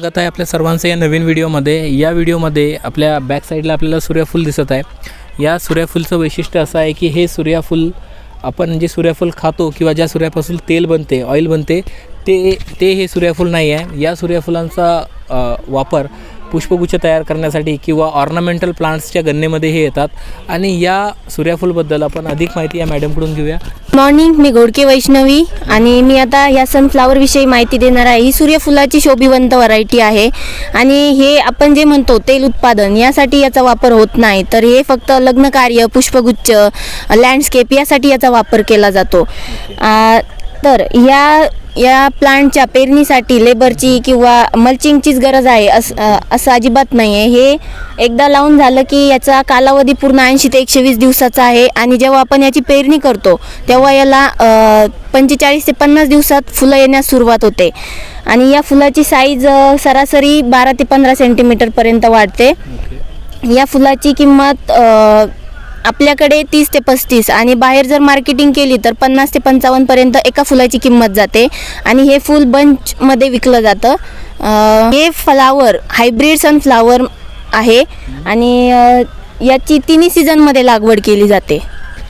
स्वागत आहे आपल्या सर्वांचं या नवीन व्हिडिओमध्ये. या व्हिडिओमध्ये आपल्या बॅक साईडला आपल्याला सूर्यफूल दिसत आहे. या सूर्यफूलचं वैशिष्ट्य असं आहे की हे सूर्यफूल आपण जे सूर्यफूल खातो किंवा ज्या सूर्यापासून तेल बनते ऑइल बनते ते ते हे सूर्यफूल नाही आहे. या सूर्यफुलांचा वापर पुष्पगुच्छ तयार करण्यासाठी किंवा ऑर्नामेंटल प्लांट्सच्या गणनेमध्ये हे येतात. आणि या सूर्यफूलबद्दल आपण अधिक माहिती या मॅडमकडून घेऊया. मॉर्निंग मी घोडके वैष्णवी आणि मी आता या सनफ्लावर विषयी माहिती देणार आहे. ही सूर्यफुलाची शोभिवंत व्हरायटी आहे. आणि हे आपण जे म्हणतो तेल उत्पादन यासाठी याचा वापर होत नाही. तर हे फक्त लग्न कार्य पुष्पगुच्छ लँडस्केप यासाठी याचा वापर केला जातो. तर या या प्लांटच्या पेरणीसाठी लेबरची किंवा मल्चिंगचीच गरज आहे अस असं अजिबात नाही आहे हे एकदा लावून झालं की याचा कालावधी पूर्ण ऐंशी ते एकशे वीस दिवसाचा आहे आणि जेव्हा आपण याची पेरणी करतो तेव्हा याला पंचेचाळीस ते पन्नास दिवसात फुलं येण्यास सुरुवात होते. आणि या फुलाची साईज सरासरी बारा ते पंधरा सेंटीमीटरपर्यंत वाढते. या फुलाची किंमत आपल्याकडे तीस ते पस्तीस आणि बाहेर जर मार्केटिंग केली तर पन्नास ते पंचावन्नपर्यंत एका फुलाची किंमत जाते. आणि हे फूल बंचमध्ये विकलं जातं. हे फ्लावर हायब्रिड सनफ्लावर आहे आणि याची तिन्ही सीझनमध्ये लागवड केली जाते.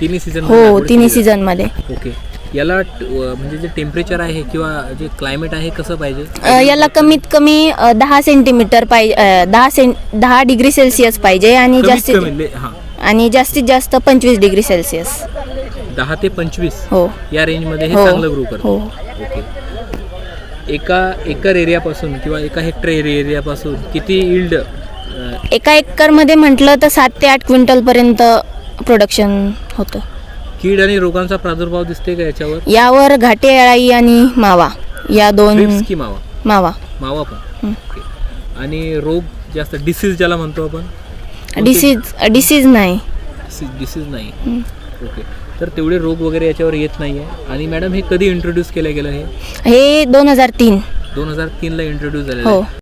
तिन्ही सीझन हो तिन्ही सीझनमध्ये ओके. याला म्हणजे जे टेम्परेचर आहे किंवा जे क्लायमेट आहे कसं पाहिजे? याला कमीत कमी दहा सेंटीमीटर पाहिजे दहा सें दहा डिग्री सेल्सिअस पाहिजे आणि जास्तीत आणि जास्तीत जास्त पंचवीस डिग्री सेल्सिअस. दहा ते पंचवीस हो. या रेंजमध्ये हे हो. चांगलं ग्रो करतं. हो. ओके. एका एकर एरियापासून किंवा एका हेक्टर एरियापासून किती इल्ड एका एकरमध्ये म्हटलं तर सात ते आठ क्विंटलपर्यंत प्रोडक्शन होतं. कीड आणि रोगांचा प्रादुर्भाव दिसते का याच्यावर? यावर घाटे अळाई आणि मावा या दोन की मावा? मावा. मावा पण. ओके. आणि रोग जास्त डिसीज ज्याला म्हणतो आपण? डिसीज डिसीज नाही डिसीज नाही ओके तर तेवढे रोग वगैरे याच्यावर येत नाही आहे आणि मॅडम हे कधी इंट्रोड्यूस केलं गेलं हे? हे दोन हजार तीन. दोन हजार तीनला इंट्रोड्यूस झालेलं हो. आहे.